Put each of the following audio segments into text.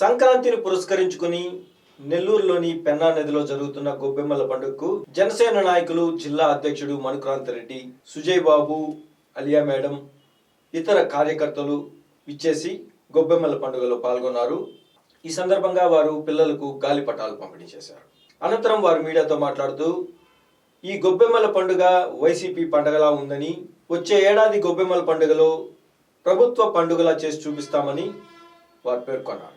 సంక్రాంతిని పురస్కరించుకుని నెల్లూరులోని పెన్నా నదిలో జరుగుతున్న గొబ్బెమ్మల పండుగకు జనసేన నాయకులు జిల్లా అధ్యక్షుడు మణుక్రాంత్ రెడ్డి సుజయ్ బాబు అలియా మేడం ఇతర కార్యకర్తలు ఇచ్చేసి గొబ్బెమ్మల పండుగలో పాల్గొన్నారు. ఈ సందర్భంగా వారు పిల్లలకు గాలిపటాలు పంపిణీ చేశారు. అనంతరం వారు మీడియాతో మాట్లాడుతూ ఈ గొబ్బెమ్మల పండుగ వైసీపీ పండుగలా ఉందని వచ్చే ఏడాది గొబ్బెమ్మల పండుగలో ప్రభుత్వ పండుగలా చేసి చూపిస్తామని వారు పేర్కొన్నారు.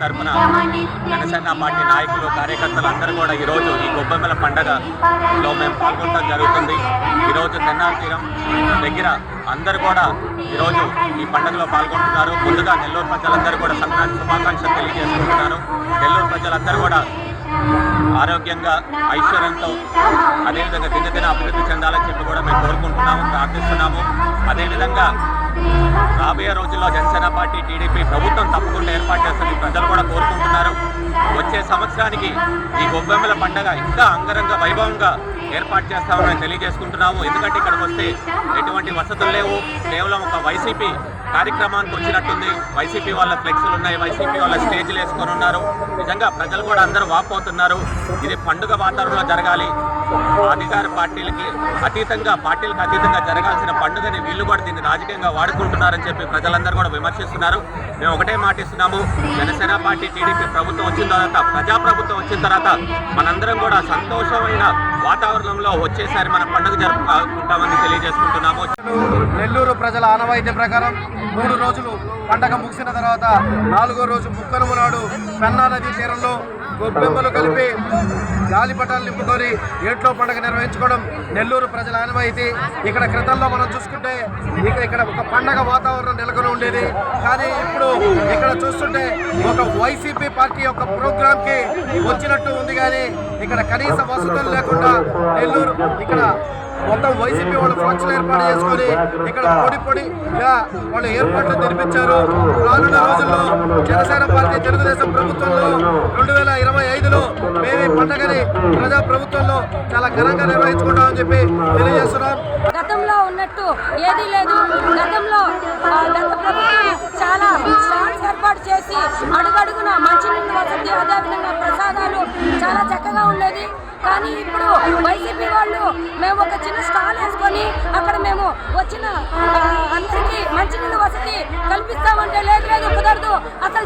తరఫున జనసేన పార్టీ నాయకులు కార్యకర్తలు అందరూ కూడా ఈరోజు ఈ గొబ్బెమ్మల పండగలో మేము పాల్గొనడం జరుగుతుంది. ఈరోజు తెన్నాలి తీరం దగ్గర అందరూ కూడా ఈరోజు ఈ పండుగలో పాల్గొంటున్నారు. ముందుగా నెల్లూరు ప్రజలందరూ కూడా సంక్రాంతి శుభాకాంక్షలు తెలియజేసుకుంటున్నారు. నెల్లూరు ప్రజలందరూ కూడా ఆరోగ్యంగా ఐశ్వర్యంతో అదేవిధంగా దినదిన అభివృద్ధి చెందాలని చెప్పి కూడా మేము కోరుకుంటున్నాము ప్రార్థిస్తున్నాము. అదేవిధంగా రాబోయే రోజుల్లో జనసేన పార్టీ టీడీపీ ప్రభుత్వం తప్పకుండా ఏర్పాటు చేస్తుంది ప్రజలు కూడా కోరుకుంటున్నారు. వచ్చే సంవత్సరానికి ఈ గొబ్బెమ్మల పండగ ఇంకా అంగరంగ వైభవంగా ఏర్పాటు చేస్తామని తెలియజేసుకుంటున్నాము. ఎందుకంటే ఇక్కడికి వస్తే ఎటువంటి వసతులు లేవు. కేవలం ఒక వైసీపీ కార్యక్రమానికి వచ్చినట్టుంది. వైసీపీ వాళ్ళ ఫ్లెక్స్లు ఉన్నాయి. వైసీపీ వాళ్ళ స్టేజ్లు వేసుకొని ఉన్నారు. నిజంగా ప్రజలు కూడా అందరూ వాపోతున్నారు. ఇది పండుగ వాతావరణంలో జరగాలి. అధికార పార్టీలకి అతీతంగా పార్టీలకు అతీతంగా జరగాల్సిన పండుగని వీళ్ళు కూడా దీన్ని రాజకీయంగా వాడుకుంటున్నారని చెప్పి ప్రజలందరూ కూడా విమర్శిస్తున్నారు. మేము ఒకటే మాటిస్తున్నాము జనసేన పార్టీ టీడీపీ ప్రభుత్వం వచ్చిన తర్వాత ప్రజాప్రభుత్వం వచ్చిన తర్వాత మనందరం కూడా సంతోషమైన వాతావరణంలో వచ్చేసారి మన పండుగ జరుపుకుంటామని తెలియజేసుకుంటున్నాం ప్రజల ఆనవాయితీ ప్రకారం మూడు రోజులు పండగ ముగిసిన తర్వాత నాలుగో రోజు ముక్కనుమ నాడు పెన్నా నదీ తీరంలో గొబ్బెమ్మలు కలిపి గాలిపటాలు నింపుకొని ఏట్లో పండగ నిర్వహించుకోవడం నెల్లూరు ప్రజల ఆనవాయితీ. ఇక్కడ క్రితంలో మనం చూసుకుంటే ఇక ఇక్కడ ఒక పండగ వాతావరణం నెలకొని ఉండేది. కానీ ఇప్పుడు ఇక్కడ చూస్తుంటే ఒక వైసీపీ పార్టీ యొక్క ప్రోగ్రామ్కి వచ్చినట్టు ఉంది కానీ ఇక్కడ కనీస వసతులు లేకుండా నెల్లూరు ఇక్కడ మొత్తం వైసీపీ వాళ్ళు ఫంక్షన్ ఏర్పాటు చేసుకొని ఇక్కడ పొడి పొడిగా వాళ్ళు ఏర్పాట్లు నిర్మించారు. రానున్న రోజుల్లో జనసేన పార్టీ తెలుగుదేశం ప్రభుత్వంలో రెండు వేల ఇరవై ఐదులో మేము ఈ పండగని ప్రజా ప్రభుత్వంలో చాలా ఘనంగా నిర్వహించుకుంటామని చెప్పి తెలియజేస్తున్నాం. గతంలో ఉన్నట్టు ఏదీ లేదు. గతంలో గత ప్రభుత్వం చాలా స్టాల్స్ ఏర్పాటు చేసి అడుగడుగున మంచినీటి వసతి అదేవిధంగా ప్రసాదాలు చాలా చక్కగా ఉండేది కానీ ఇప్పుడు వైసీపీ వాళ్ళు మేము ఒక చిన్న స్టాల్ వేసుకొని అక్కడ మేము వచ్చిన అందరికీ మంచినీళ్ళ వసతి కల్పిస్తామంటే లేదు లేదు కుదరదు. అసలు